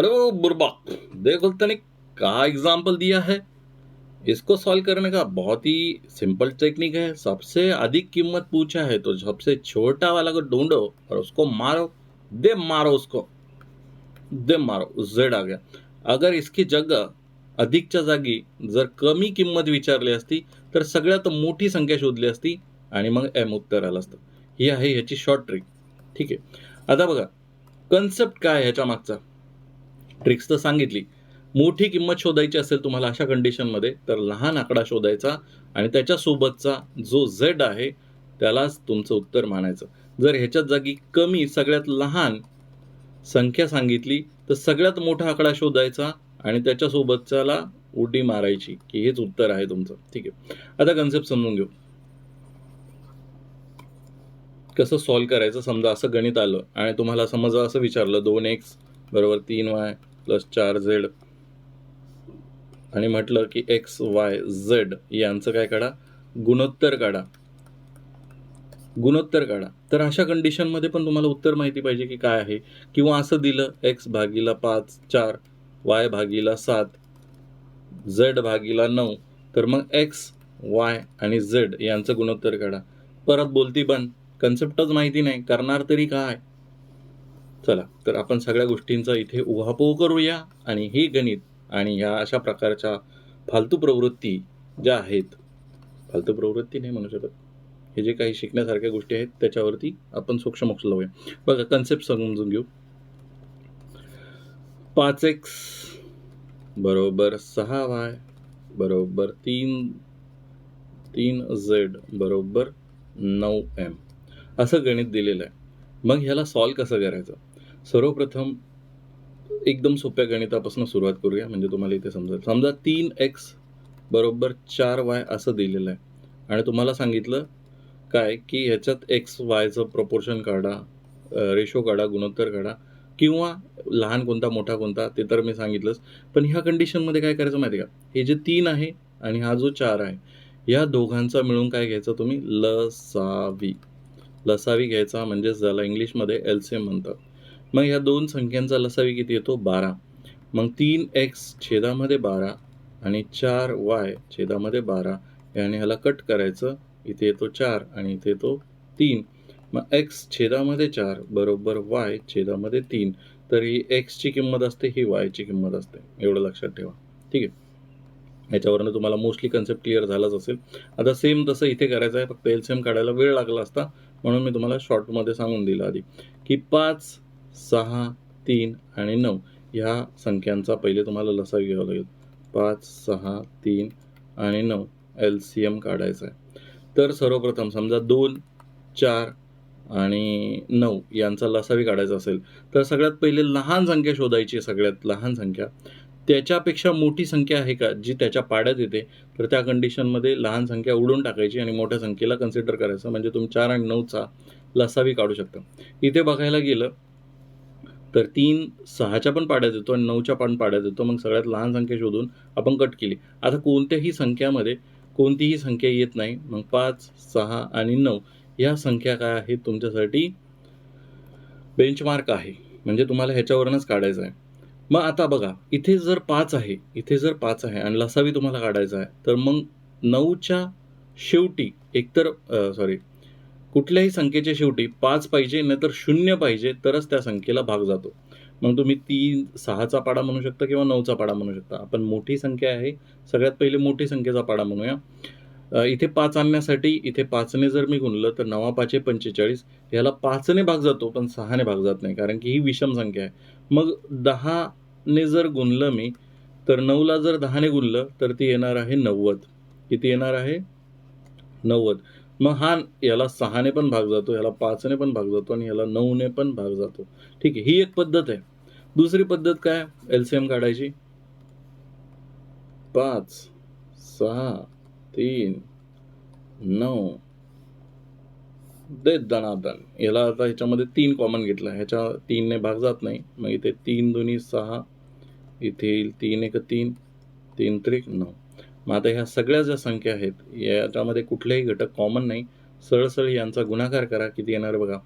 अरे वो बुरबा देखो तने कहा एग्जाम्पल दिया है। इसको सॉल्व करने का बहुत ही सिंपल टेक्निक है। सबसे अधिक कीमत पूछा है तो सबसे छोटा वाला को ढूंढो और उसको मारो दे मारो उसको दे मारो जेड आ गया। अगर इसकी जगह अधिकच्या जागी जर कमी किंमत विचारली असती तर सगळ्यात मोठी संख्या शोधली असती आणि मग एम उत्तर आलं असतं. ही आहे ह्याची शॉर्ट ट्रिक ठीक आहे. आता बघा कन्सेप्ट काय ह्याच्या मागचा? ट्रिक्स तर सांगितली. मोठी किंमत शोधायची असेल तुम्हाला अशा कंडिशनमध्ये तर लहान आकडा शोधायचा आणि त्याच्यासोबतचा जो झेड आहे त्यालाच तुमचं उत्तर मानायचं. जर ह्याच्यात जागी कमी सगळ्यात लहान संख्या सांगितली तर सगळ्यात मोठा आकडा शोधायचा आणि त्याच्यासोबतच्याला उडी मारायची की हेच उत्तर आहे तुमचं. ठीक आहे. आता कन्सेप्ट समजून घेऊ. कसं सॉल्व्ह करायचं? समजा असं गणित आलं आणि तुम्हाला समजा असं विचारलं दोन एक्स बरोबर तीन वाय प्लस चार झेड. आणि म्हटलं की एक्स वाय झेड यांचं काय काढा? गुणोत्तर काढा. गुणोत्तर काढा. तर अशा कंडिशनमध्ये पण तुम्हाला उत्तर माहिती पाहिजे की काय आहे. किंवा असं दिलं एक्स भागीला पाच चार वाय भागीला सात झेड भागीला नऊ तर मग एक्स वाय आणि झेड यांचं गुणोत्तर काढा. परत बोलती पण. कन्सेप्टच माहिती नाही. करणार तरी काय? चला तर आपण सगळ्या गोष्टींचा इथे उहापोह करूया आणि ही गणित आणि ह्या अशा प्रकारच्या फालतू प्रवृत्ती ज्या आहेत फालतू प्रवृत्ती नाही म्हणू शकत. हे जे काही शिकण्यासारख्या गोष्टी आहेत त्याच्यावरती आपण सूक्ष्म लक्ष लावूया. बघा कन्सेप्ट समजून घेऊ. पाच एक्स बरोबर सहा वाय बरोबर तीन तीन झेड बरोबर नऊ एम असं गणित दिलेलं आहे. मग ह्याला सॉल्व कसं करायचं? सर्वप्रथम एकदम सोप्या गणितापासून सुरुवात करूया. म्हणजे तुम्हाला इथे समजेल समजा तीन एक्स बरोबर चार वाय असं दिलेलं आहे. आणि तुम्हाला सांगितलं काय? की ह्याच्यात एक्स वायचं प्रपोर्शन काढा रेशो काढा गुणोत्तर काढा. किंवा लहान कोणता मोठा कोणता ते तर मी सांगितलंच. पण ह्या कंडिशनमध्ये काय करायचं माहिती का? हे जे तीन आहे आणि हा जो चार आहे या दोघांचा मिळून काय घ्यायचं तुम्ही? लसावी. लसावी घ्यायचा म्हणजेच ज्याला इंग्लिशमध्ये एलसीएम म्हणतात. मग ह्या दोन संख्यांचा लसावी किती येतो? बारा. मग तीन एक्स छेदामध्ये बारा आणि चार वाय छेदामध्ये बारा याने ह्याला कट करायचं. इथे येतो चार आणि इथे येतो तीन. मग एक्स छेदामध्ये चार बरोबर वाय छेदामध्ये तीन. तर ही एक्सची किंमत असते ही वायची किंमत असते. एवढं लक्षात ठेवा. ठीक आहे? याच्यावरनं तुम्हाला मोस्टली कन्सेप्ट क्लिअर झालाच असेल. आता सेम तसं इथे करायचं आहे. फक्त एल सेम काढायला वेळ लागला असता. म्हणून मी तुम्हाला शॉर्टमध्ये सांगून दिलं आधी. की पाच सहा तीन आणि नऊ ह्या संख्यांचा पहिले तुम्हाला लसा घ्यावा लागेल. पाच सहा तीन आणि नऊ एल सी एम काढायचा आहे. तर सर्वप्रथम समजा दोन चार आणि नऊ यांचा लसावी काढायचा असेल तर सगळ्यात पहिले लहान संख्या शोधायची सगळ्यात लहान संख्या. त्याच्यापेक्षा मोठी संख्या आहे का जी त्याच्या पाड्यात येते तर त्या कंडिशनमध्ये लहान संख्या उडून टाकायची आणि मोठ्या संख्येला कन्सिडर करायचं. म्हणजे तुम्ही चार आणि नऊचा लसावी काढू शकता. इथे बघायला गेलं तर तीन सहाच्या पण पाड्यात येतो आणि नऊच्या पण पाड्यात येतो. मग सगळ्यात लहान संख्या शोधून आपण कट केली. आता कोणत्याही संख्यामध्ये कोणतीही संख्या येत नाही. मग पाच सहा आणि नऊ या संख्या काय आहेत? तुमच्यासाठी बेंचमार्क आहे. म्हणजे तुम्हाला ह्याच्यावरूनच काढायचं आहे. मग आता बघा इथे जर पाच आहे इथे जर पाच आहे आणि लसावी तुम्हाला काढायचा आहे तर मग नऊच्या शेवटी एकतर सॉरी कुठल्याही संख्येच्या शेवटी पाच पाहिजे नाहीतर शून्य पाहिजे तरच त्या संख्येला भाग जातो. मग तुम्ही तीन सहाचा पाडा म्हणू शकता किंवा नऊचा पाडा म्हणू शकता. आपण मोठी संख्या आहे. सगळ्यात पहिले मोठी संख्येचा पाडा म्हणूया. इथे पाच आणण्यासाठी इथे पाचने जर मी गुणलं तर नवा पाचे पंचेचाळीस. ह्याला पाचने भाग जातो पण सहाने भाग जात नाही कारण की ही विषम संख्या आहे. मग दहाने जर गुणलं मी तर नऊला जर दहाने गुणलं तर ती येणार आहे नव्वद. किती येणार आहे? नव्वद. मग हा याला सहाने पण भाग जातो याला पाचने पण भाग जातो आणि याला नऊने पण भाग जातो. ठीक आहे ही एक पद्धत आहे. दुसरी पद्धत काय? एल सी एम काढायची. पाच सहा तीन नऊ. दे दणादण याला आता ह्याच्यामध्ये तीन कॉमन घेतला. ह्याच्या तीनने भाग जात नाही. मग इथे तीन दोन्ही सहा. इथे येईल तीन एक तीन. तीन त्रिक नऊ. मग आता ह्या सगळ्या ज्या संख्या आहेत याच्यामध्ये कुठलेही घटक कॉमन नाही. सरळ यांचा गुणाकार करा किती येणार बघा.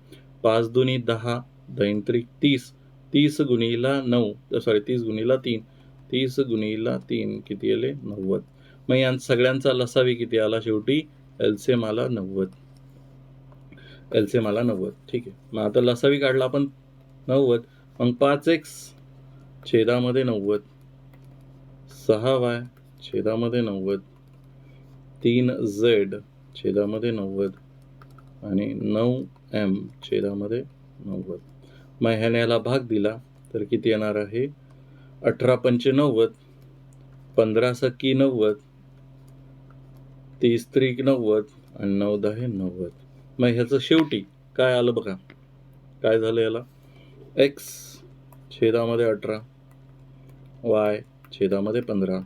पाच दुनी दहा दैंत्रिक तीस तीस गुणीला नऊ सॉरी तीस गुणीला तीन तीस गुणीला तीन किती आले? नव्वद. मग यां सगळ्यांचा लसावी किती आला शेवटी? एलसेमाला नव्वद. एलसेमाला नव्वद. ठीक आहे. मग आता लसावी काढला आपण नव्वद. मग पाच एक्स छेदामध्ये नव्वद. सहा वाय छेदामध्ये नव्वद तीन झेड छेदामध्ये नव्वद आणि नऊ एम छेदामध्ये नव्वद. मग ह्याने याला भाग दिला तर किती येणार आहे? अठरा पंचे नव्वद पंधरा सक्की नव्वद तीस त्रिक नव्वद आणि नऊ दहा नव्वद. मग ह्याचं शेवटी काय आलं बघा? काय झालं याला? एक्स छेदामध्ये अठरा वाय छेदामध्ये पंधरा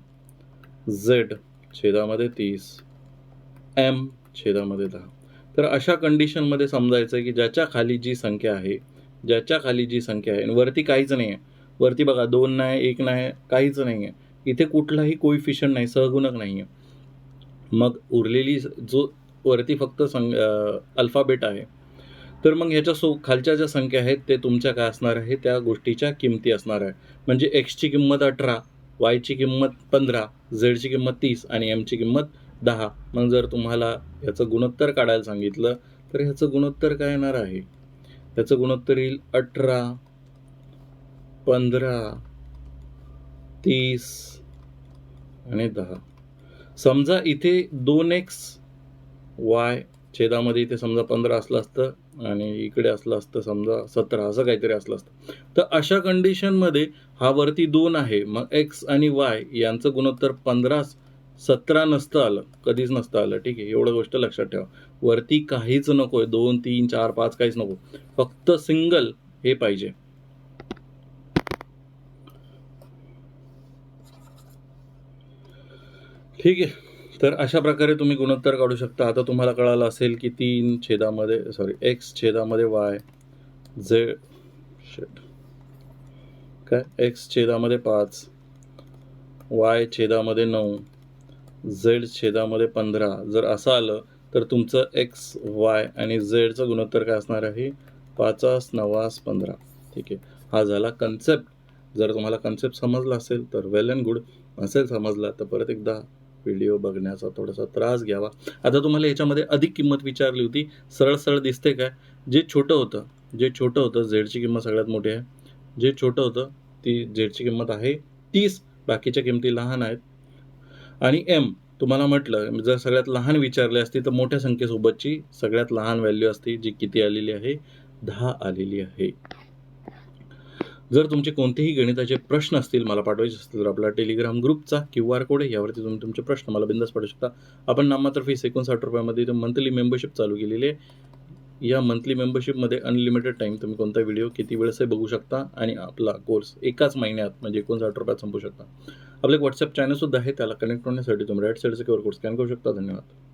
झेड छेदामध्ये तीस एम छेदामध्ये दहा. तर अशा कंडिशनमध्ये समजायचं आहे की ज्याच्या खाली जी संख्या आहे ज्याच्या खाली जी संख्या आहे आणि वरती काहीच नाही आहे वरती बघा दोन नाही एक नाही काहीच नाही आहे इथे कुठलाही कोइफिशियंट नाही सहगुणक नाही आहे मग उरलेली जो वरती फक्त संग अल्फाबेट आहे तर मग ह्याच्या सो खालच्या ज्या संख्या आहेत ते तुमच्या काय असणार आहे? त्या गोष्टीच्या किमती असणार आहे. म्हणजे एक्सची किंमत अठरा वायची किंमत पंधरा झेडची किंमत तीस आणि एमची किंमत दहा. मग जर तुम्हाला ह्याचं गुणोत्तर काढायला सांगितलं तर ह्याचं गुणोत्तर काय येणार आहे? ह्याचं गुणोत्तर येईल अठरा पंधरा तीस आणि दहा. समजा इथे दोन एक्स वाय छेदामध्ये इथे समजा पंधरा असलं असतं आणि इकडे असलं असतं समजा सतरा असं काहीतरी असलं असतं. तर अशा कंडिशनमध्ये हा वरती दोन आहे. मग एक्स आणि वाय यांचं गुणोत्तर पंधरा सतरा नसतं आलं. कधीच नसतं आलं. ठीक आहे. एवढं गोष्ट लक्षात ठेवा. वरती काहीच नको आहे दोन तीन चार पाच काहीच नको. फक्त सिंगल हे पाहिजे. ठीक आहे. तर अशा प्रकारे तुम्ही गुणोत्तर काढू शकता. आता तुम्हाला कळालं असेल की तीन छेदामध्ये सॉरी एक्स छेदामध्ये वाय झेड शेट काय? एक्स छेदामध्ये पाच वाय छेदामध्ये नऊ झेड छेदामध्ये पंधरा. जर असं आलं तर तुमचं एक्स वाय आणि झेडचं गुणोत्तर काय असणार आहे? पाचास नवास पंधरा. ठीक आहे. हा झाला कन्सेप्ट जर तुम्हाला कन्सेप्ट समजला असेल तर वेल अँड गुड असेल समजला तर परत एकदा व्हिडिओ बघण्याचा थोडासा त्रास घ्यावा. आता तुम्हाला याच्यामध्ये अधिक किंमत विचारली होती. सरळ सरळ दिसते काय? जे छोटं होतं जे छोटं होतं झेडची किंमत सगळ्यात मोठी आहे. जे छोटं होतं ती झेडची किंमत आहे तीस. बाकीच्या किमती लहान आहेत. आणि एम तुम्हाला म्हटलं जर सगळ्यात लहान विचारले असती तर मोठ्या संख्येसोबतची सगळ्यात लहान व्हॅल्यू असती जी किती आलेली आहे? दहा आलेली आहे. जर तुमचे कोणतेही गणिताचे प्रश्न असतील मला पाठवायचे असतील तर आपला टेलिग्राम ग्रुपचा क्यू आर कोड आहे. यावरती तुम्ही तुमचे प्रश्न मला बिंदास पाठवू शकता. आपण नाममात्र फीस एकोणसाठ रुपयामध्ये मंथली मेंबरशिप चालू केलेली आहे. या मंथली मेंबरशिपमध्ये अनलिमिटेड टाईम तुम्ही कोणता व्हिडिओ किती वेळेसही बघू शकता आणि आपला कोर्स एकाच महिन्यात म्हणजे एकोणसाठ रुपयात संपू शकता. आपलं व्हॉट्सअप चॅनलसुद्धा आहे त्याला कनेक्ट होण्यासाठी तुम्ही राईट साईडचा क्यू कोड स्कॅन करू शकता. धन्यवाद.